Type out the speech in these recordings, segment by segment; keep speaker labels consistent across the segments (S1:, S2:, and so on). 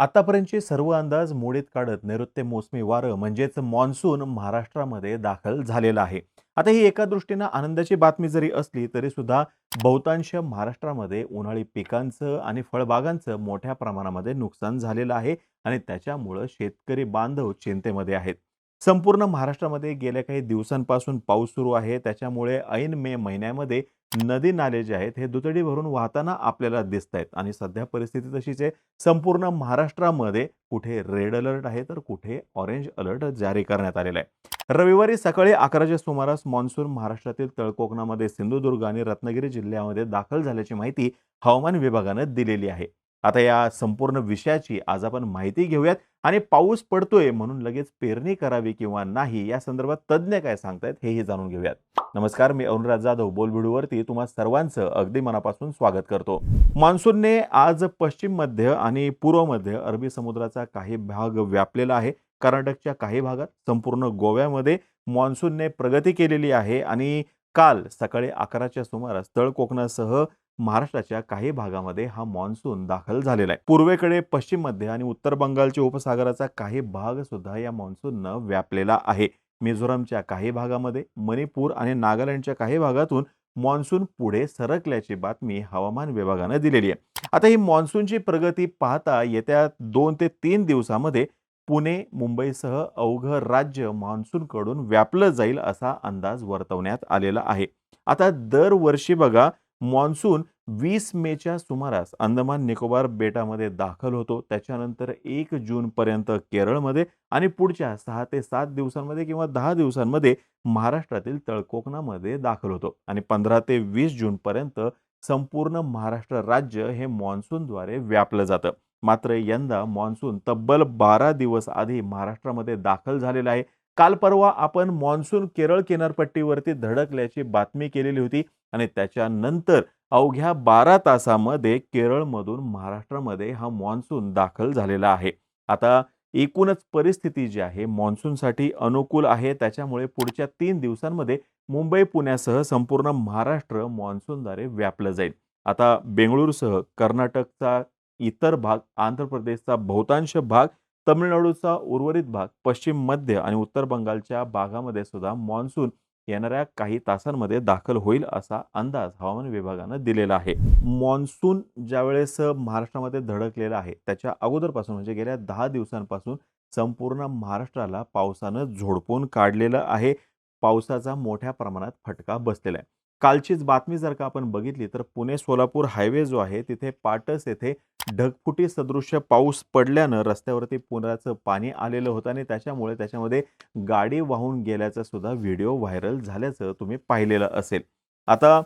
S1: आतापर्यंतचे सर्व अंदाज मोडीत काढत नैऋत्य मोसमी वारं म्हणजेच मान्सून महाराष्ट्रामध्ये दाखल झालेला आहे. आता ही एका दृष्टीनं आनंदाची बातमी जरी असली तरी सुद्धा बहुतांश महाराष्ट्रामध्ये उन्हाळी पिकांचं आणि फळबागांचं मोठ्या प्रमाणामध्ये नुकसान झालेलं आहे आणि त्याच्यामुळं शेतकरी बांधव चिंतेमध्ये आहेत. संपूर्ण महाराष्ट्रामध्ये गेल्या काही दिवसांपासून पाऊस सुरू आहे. त्याच्यामुळे ऐन मे महिन्यामध्ये नदी नाले जे आहेत हे दुतडी भरून वाहताना आपल्याला दिसत आहेत आणि सध्या परिस्थिती तशीच आहे. संपूर्ण महाराष्ट्रामध्ये कुठे रेड अलर्ट आहे तर कुठे ऑरेंज अलर्ट जारी करण्यात आलेला आहे. रविवारी सकाळी अकराच्या सुमारास मान्सून महाराष्ट्रातील तळकोकणामध्ये सिंधुदुर्ग आणि रत्नागिरी जिल्ह्यामध्ये दाखल झाल्याची माहिती हवामान विभागानं दिलेली आहे. आता या संपूर्ण विषयाची आज आपण माहिती घेऊयात. आणि पाऊस पडतोय म्हणून लगेच पेरणी करावी किंवा नाही या संदर्भात तज्ज्ञ काय सांगतायत हेही जाणून घेऊयात. नमस्कार मी अरुणराज जाधव बोलबिडूवरती तुम्हा सर्वांचं अगदी मनापासून स्वागत करतो. मान्सूनने आज पश्चिम मध्य आणि पूर्व मध्य अरबी समुद्राचा काही भाग व्यापलेला आहे. कर्नाटकच्या काही भागात संपूर्ण गोव्यामध्ये मान्सूनने प्रगती केलेली आहे. आणि काल सकाळी अकराच्या सुमारास तळ कोकणासह महाराष्ट्राच्या काही भागामध्ये हा मान्सून दाखल झालेला आहे. पूर्वेकडे पश्चिम मध्य आणि उत्तर बंगालच्या उपसागराचा काही भाग सुद्धा या मान्सूननं व्यापलेला आहे. मिझोरामच्या काही भागामध्ये मणिपूर आणि नागालँडच्या काही भागातून मान्सून पुढे सरकल्याची बातमी हवामान विभागानं दिलेली आहे. आता ही मान्सूनची प्रगती पाहता येत्या दोन ते तीन दिवसामध्ये पुणे मुंबईसह अवघं राज्य मान्सूनकडून व्यापलं जाईल असा अंदाज वर्तवण्यात आलेला आहे. आता दरवर्षी बघा मान्सून वीस मेच्या सुमारास अंदमान निकोबार बेटामध्ये दाखल होतो. त्याच्यानंतर एक जूनपर्यंत केरळमध्ये आणि पुढच्या सहा ते सात दिवसांमध्ये किंवा दहा दिवसांमध्ये महाराष्ट्रातील तळकोकणामध्ये दाखल होतो. आणि पंधरा ते वीस जूनपर्यंत संपूर्ण महाराष्ट्र राज्य हे मान्सूनद्वारे व्यापलं जातं. मात्र यंदा मान्सून तब्बल बारा दिवस आधी महाराष्ट्रामध्ये दाखल झालेला आहे. काल परवा आपण मान्सून केरळ किनारपट्टीवरती धडकल्याची बातमी केलेली होती आणि त्याच्यानंतर अवघ्या बारा तासामध्ये केरळमधून महाराष्ट्रामध्ये हा मान्सून दाखल झालेला आहे. आता एकूणच परिस्थिती जी आहे मान्सूनसाठी अनुकूल आहे. त्याच्यामुळे पुढच्या तीन दिवसांमध्ये मुंबई पुण्यासह संपूर्ण महाराष्ट्र मान्सूनद्वारे व्यापलं जाईल. आता बेंगळुरूसह कर्नाटकचा इतर भाग आंध्र प्रदेशचा बहुतांश भाग तमिळनाडूचा उर्वरित भाग पश्चिम मध्य आणि उत्तर बंगालच्या भागामध्ये सुद्धा मान्सून येणाऱ्या काही तासांमध्ये दाखल होईल असा अंदाज हवामान विभागानं दिलेला आहे. मान्सून ज्यावेळेस महाराष्ट्रामध्ये धडकलेला आहे त्याच्या अगोदरपासून म्हणजे गेल्या दहा दिवसांपासून संपूर्ण महाराष्ट्राला पावसानं झोडपून काढलेलं आहे. पावसाचा मोठ्या प्रमाणात फटका बसलेला आहे. कालचीच बातमी जर का आपण बघितली तर पुणे सोलापूर हायवे जो आहे तिथे पाटस येथे ढगफुटी सदृश्य पाऊस पडल्यानं रस्त्यावरती पुराचं पाणी आलेलं होतं आणि त्याच्यामुळे त्याच्यामध्ये गाडी वाहून गेल्याचा सुद्धा व्हिडिओ व्हायरल झाल्याचं तुम्ही पाहिलेलं असेल. आता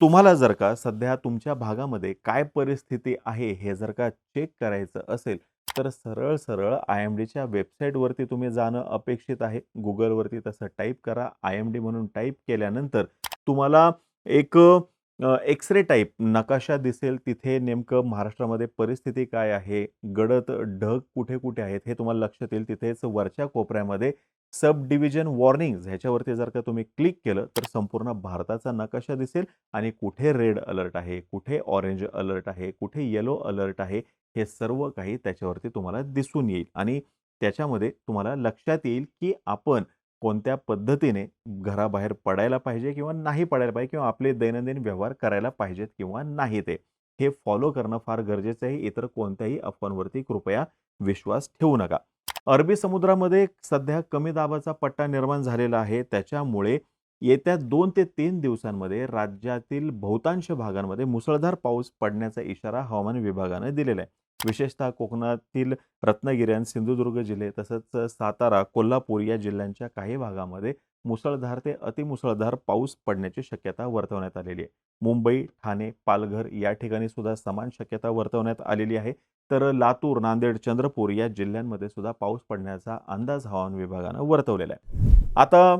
S1: तुम्हाला जर का सध्या तुमच्या भागामध्ये काय परिस्थिती आहे हे जर का चेक करायचं असेल तर सरळ सरळ आय एम डीच्या वेबसाईटवरती तुम्ही जाणं अपेक्षित आहे. गुगलवरती तसं टाईप करा आय एम डी म्हणून टाईप केल्यानंतर तुम्हाला एक एक्सरे टाईप नकाशा दिसेल तिथे नेमकं महाराष्ट्रामध्ये परिस्थिती काय आहे गडद ढग कुठे कुठे आहेत हे तुम्हाला लक्षात येईल. तिथेच वरच्या कोपऱ्यामध्ये सब डिव्हिजन वॉर्निंग्ज ह्याच्यावरती जर का तुम्ही क्लिक केलं तर संपूर्ण भारताचा नकाशा दिसेल आणि कुठे रेड अलर्ट आहे कुठे ऑरेंज अलर्ट आहे कुठे येलो अलर्ट आहे हे सर्व काही त्याच्यावरती तुम्हाला दिसून येईल. आणि त्याच्यामध्ये तुम्हाला लक्षात येईल की आपण कोणत्या पद्धतीने घराबाहेर पडायला पाहिजे किंवा नाही पडायला पाहिजे किंवा आपले दैनंदिन व्यवहार करायला पाहिजेत किंवा नाही ते हे फॉलो करणं फार गरजेचं आहे. इतर कोणत्याही अफवांवरती कृपया विश्वास ठेवू नका. अरबी समुद्रामध्ये सध्या कमी दाबाचा पट्टा निर्माण झालेला आहे. त्याच्यामुळे येत्या दोन ते तीन दिवसांमध्ये राज्यातील बहुतांश भागांमध्ये मुसळधार पाऊस पडण्याचा इशारा हवामान विभागाने दिलेला आहे. विशेषतः कोकणातील रत्नागिरी आणि सिंधुदुर्ग जिल्हे तसंच सातारा कोल्हापूर या जिल्ह्यांच्या काही भागामध्ये मुसळधार ते अतिमुसळधार पाऊस पडण्याची शक्यता वर्तवण्यात आलेली आहे. मुंबई ठाणे पालघर या ठिकाणी सुद्धा समान शक्यता वर्तवण्यात आलेली आहे. तर लातूर नांदेड चंद्रपूर या जिल्ह्यांमध्ये सुद्धा पाऊस पडण्याचा अंदाज हवामान विभागानं वर्तवलेला आहे. आता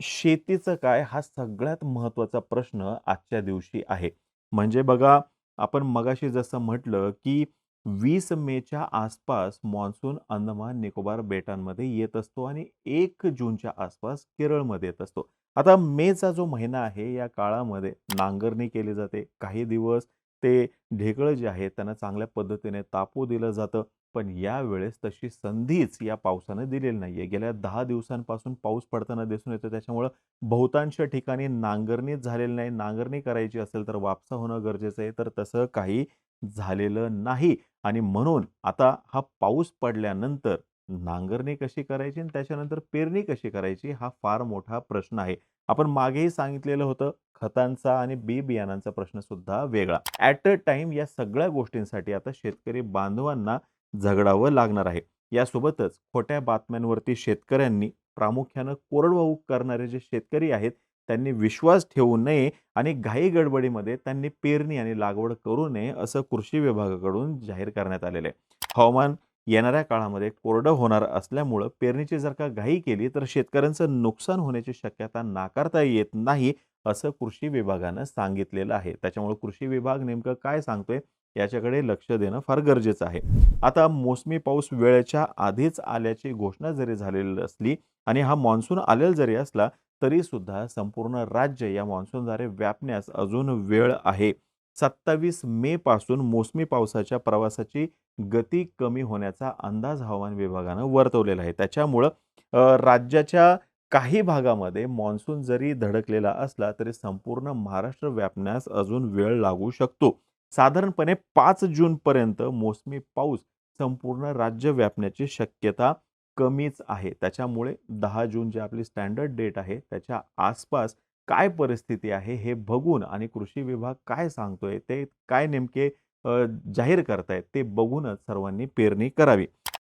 S1: शेतीचं काय हा सगळ्यात महत्त्वाचा प्रश्न आजच्या दिवशी आहे. म्हणजे बघा आपण मगाशी जसं म्हटलं की वीस मेच्या आसपास मान्सून अंदमान निकोबार बेटांमध्ये येत असतो आणि एक जूनच्या आसपास केरळमध्ये येत असतो आता मेचा जो महिना आहे या काळामध्ये नांगरणी केली जाते काही दिवस ते ढेकळं जे आहे त्यांना चांगल्या पद्धतीने तापू दिलं जातं. पण यावेळेस तशी संधीच या पावसानं दिलेली नाही आहे गेल्या दहा दिवसांपासून पाऊस पडताना दिसून येतो. त्याच्यामुळं बहुतांश ठिकाणी नांगरणीच झालेली नाही. नांगरणी करायची असेल तर वापसा होणं गरजेचं आहे. तर तसं काही झालेलं नाही आणि म्हणून आता हा पाऊस पडल्यानंतर नांगरणी कशी करायची आणि त्याच्यानंतर पेरणी कशी करायची हा फार मोठा प्रश्न आहे. आपण मागेही सांगितलेलं होतं खतांचा आणि बी बियाणांचा प्रश्न सुद्धा वेगळा. ॲट अ टाईम या सगळ्या गोष्टींसाठी आता शेतकरी बांधवांना झगडावं लागणार आहे. यासोबतच खोट्या बातम्यांवरती शेतकऱ्यांनी प्रामुख्यानं कोरडवाहू करणारे जे शेतकरी आहेत, त्यांनी विश्वास ठेवू नये आणि घाई-गडबडीमध्ये त्यांनी पेरणी आणि लागवड करू नये, असं कृषी विभागाकडून जाहीर करण्यात आलेलं आहे. हवामान येणाऱ्या काळामध्ये कोरडं होणार असल्यामुळं पेरणीची जर का घाई केली, तर शेतकऱ्यांचं नुकसान होण्याची शक्यता नाकारता येत नाही, असं कृषी विभागानं सांगितलेलं आहे. त्याच्यामुळे कृषी विभाग नेमकं काय सांगतोय, याच्याकडे लक्ष देणं फार गरजेचं आहे. आता मोसमी पाऊस वेळेच्या आधीच आल्याची घोषणा जरी झालेली असली आणि हा मान्सून आलेला जरी असला, तरीसुद्धा संपूर्ण राज्य या मान्सूनद्वारे व्यापण्यास अजून वेळ आहे. 27 मे पासून मोसमी पावसाच्या प्रवासाची गती कमी होण्याचा अंदाज हवामान विभागानं वर्तवलेला आहे. त्याच्यामुळं राज्याच्या काही भागामध्ये मान्सून जरी धडकलेला असला, तरी संपूर्ण महाराष्ट्र व्यापण्यास अजून वेळ लागू शकतो. साधारणपणे पाच जूनपर्यंत मोसमी पाऊस संपूर्ण राज्य व्यापण्याची शक्यता कमीच आहे. त्याच्यामुळे दहा जून जी आपली स्टँडर्ड डेट आहे, त्याच्या आसपास काय परिस्थिती आहे हे बघून आणि कृषी विभाग काय सांगतोय, ते काय नेमके जाहीर करतायत ते बघूनच सर्वांनी पेरणी करावी.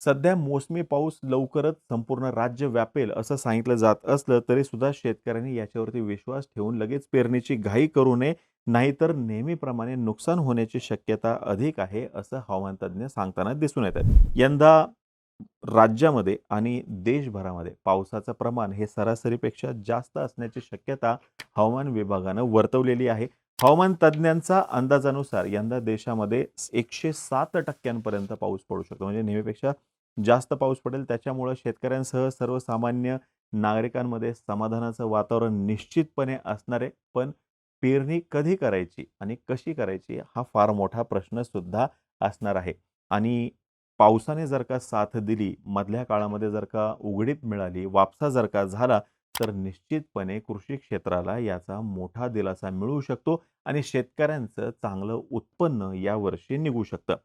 S1: सध्या मोसमी पाऊस लवकरच संपूर्ण राज्य व्यापेल असं सांगितलं जात असलं, तरी सुद्धा शेतकऱ्यांनी याच्यावरती विश्वास ठेवून लगेच पेरणीची घाई करू नये, नाहीतर नेहमीप्रमाणे नुकसान होण्याची शक्यता अधिक आहे, असं हवामान तज्ञ सांगताना दिसून येत आहे यंदा राज्यामध्ये आणि देशभरामध्ये पावसाचं प्रमाण हे सरासरीपेक्षा जास्त असण्याची शक्यता हवामान विभागानं वर्तवलेली आहे. हवामान तज्ज्ञांचा अंदाजानुसार यंदा देशामध्ये एकशे सात टक्क्यांपर्यंत पाऊस पडू शकतो. म्हणजे नेहमीपेक्षा जास्त पाऊस पडेल. त्याच्यामुळं शेतकऱ्यांसह सर्वसामान्य नागरिकांमध्ये समाधानाचं वातावरण निश्चितपणे असणार आहे. पण पेरणी कधी करायची आणि कशी करायची हा फार मोठा प्रश्नसुद्धा असणार आहे. आणि पावसाने जर का साथ दिली, मधल्या काळामध्ये जर का उघडीप मिळाली, वापसा जर का झाला, तर निश्चितपणे कृषी क्षेत्राला याचा मोठा दिलासा मिळू शकतो आणि शेतकऱ्यांचं चांगलं उत्पन्न यावर्षी निघू शकतं.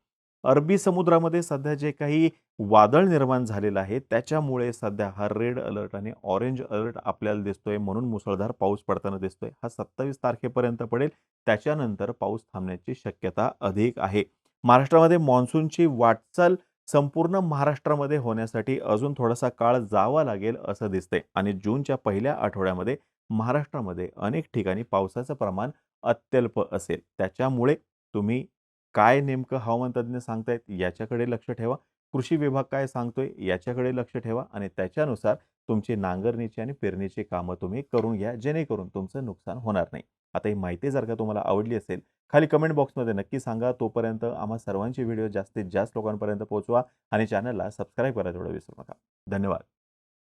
S1: अरबी समुद्रामध्ये सध्या जे काही वादळ निर्माण झालेलं आहे, त्याच्यामुळे सध्या हा रेड अलर्ट आणि ऑरेंज अलर्ट आपल्याला दिसतोय. म्हणून मुसळधार पाऊस पडताना दिसतोय. हा 27 तारखेपर्यंत पडेल. त्याच्यानंतर पाऊस थांबण्याची शक्यता अधिक आहे. महाराष्ट्रामध्ये मान्सूनची वाटचाल संपूर्ण महाराष्ट्रामध्ये होण्यासाठी अजून थोडासा काळ जावा लागेल असं दिसतंय आणि जूनच्या पहिल्या आठवड्यामध्ये महाराष्ट्रामध्ये अनेक ठिकाणी पावसाचं प्रमाण अत्यल्प असेल. त्याच्यामुळे तुम्ही काय नेमकं हवामान तज्ञ सांगतायत याच्याकडे लक्ष ठेवा. कृषी विभाग काय सांगतोय याच्याकडे लक्ष ठेवा आणि त्याच्यानुसार तुमची नांगरणीची आणि पेरणीची कामं तुम्ही करून घ्या, जेणेकरून तुमचं नुकसान होणार नाही. आता ही माहिती जर का तुम्हाला आवडली असेल, खाली कमेंट बॉक्समध्ये नक्की सांगा. तोपर्यंत आम्हा सर्वांचे व्हिडिओ जास्तीत जास्त लोकांपर्यंत पोहोचवा आणि चॅनलला सबस्क्राईब करायला थोडं विसरू नका. धन्यवाद.